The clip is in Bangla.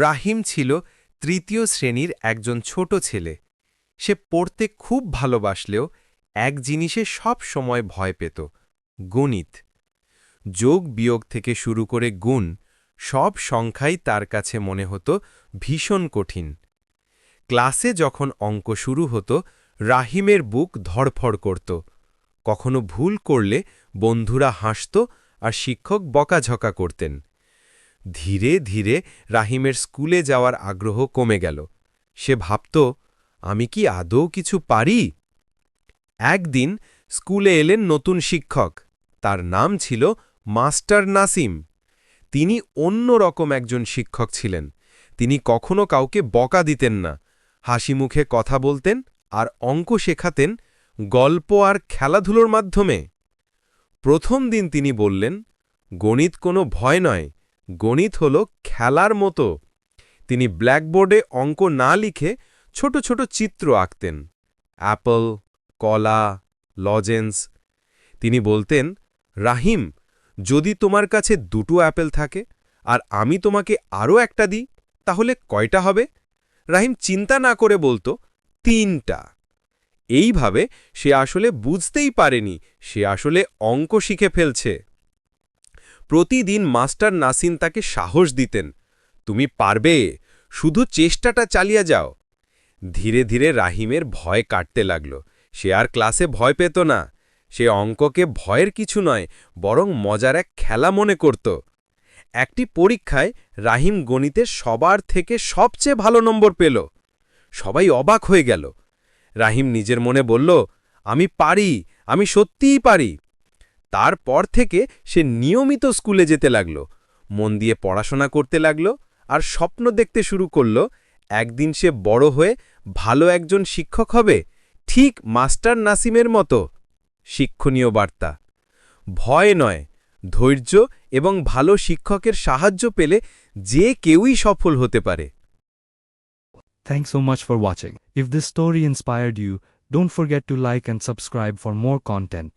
রাহিম ছিল তৃতীয় শ্রেণির একজন ছোট ছেলে। সে পড়তে খুব ভালোবাসলেও এক জিনিসে সব সময় ভয় পেত, গণিত। যোগ বিয়োগ থেকে শুরু করে গুণ, সব সংখ্যাই তার কাছে মনে হতো ভীষণ কঠিন। ক্লাসে যখন অঙ্ক শুরু হতো, রাহিমের বুক ধড়ফড় করত। কখনো ভুল করলে বন্ধুরা হাসত আর শিক্ষক বকাঝকা করতেন। ধীরে ধীরে রাহিমের স্কুলে যাওয়ার আগ্রহ কমে গেল। সে ভাবত, আমি কি আদৌ কিছু পারি? একদিন স্কুলে এলেন নতুন শিক্ষক। তার নাম ছিল মাস্টার নাসিম। তিনি অন্য রকম একজন শিক্ষক ছিলেন। তিনি কখনো কাউকে বকা দিতেন না। হাসি মুখে কথা বলতেন আর অঙ্ক শেখাতেন গল্প আর খেলাধুলোর মাধ্যমে। প্রথম দিন তিনি বললেন, গণিত কোনো ভয় নয়। গণিত হল খেলার মতো। তিনি ব্ল্যাকবোর্ডে অঙ্ক না লিখে ছোট ছোট চিত্র আঁকতেন। অ্যাপল, কলা, লজেন্স। তিনি বলতেন, রাহিম, যদি তোমার কাছে দুটো অ্যাপেল থাকে আর আমি তোমাকে আরও একটা দিই, তাহলে কয়টা হবে? রাহিম চিন্তা না করে বলতো, তিনটা। এইভাবে সে আসলে বুঝতেই পারেনি, সে আসলে অঙ্ক শিখে ফেলছে। প্রতিদিন মাস্টার নাসিন তাকে সাহস দিতেন। তুমি পারবে, শুধু চেষ্টাটা চালিয়ে যাও। ধীরে ধীরে রাহিমের ভয় কাটতে লাগল। সে আর ক্লাসে ভয় পেত না। সে অঙ্ককে ভয়ের কিছু নয়, বরং মজার এক খেলা মনে করত। একটি পরীক্ষায় রাহিম গণিতের সবার থেকে সবচেয়ে ভালো নম্বর পেল। সবাই অবাক হয়ে গেল। রাহিম নিজের মনে বলল, আমি পারি, আমি সত্যিই পারি। তারপর থেকে সে নিয়মিত স্কুলে যেতে লাগল মন দিয়ে পড়াশোনা করতে লাগল আর স্বপ্ন দেখতে শুরু করল একদিন সে বড় হয়ে ভালো একজন শিক্ষক হবে ঠিক মাস্টার নাসিমের মতো শিক্ষণীয় বার্তা ভয় নয় ধৈর্য এবং ভালো শিক্ষকের সাহায্য পেলে যে কেউই সফল হতে পারে Thanks so much for watching. If this story inspired you, don't forget to like and subscribe for more content.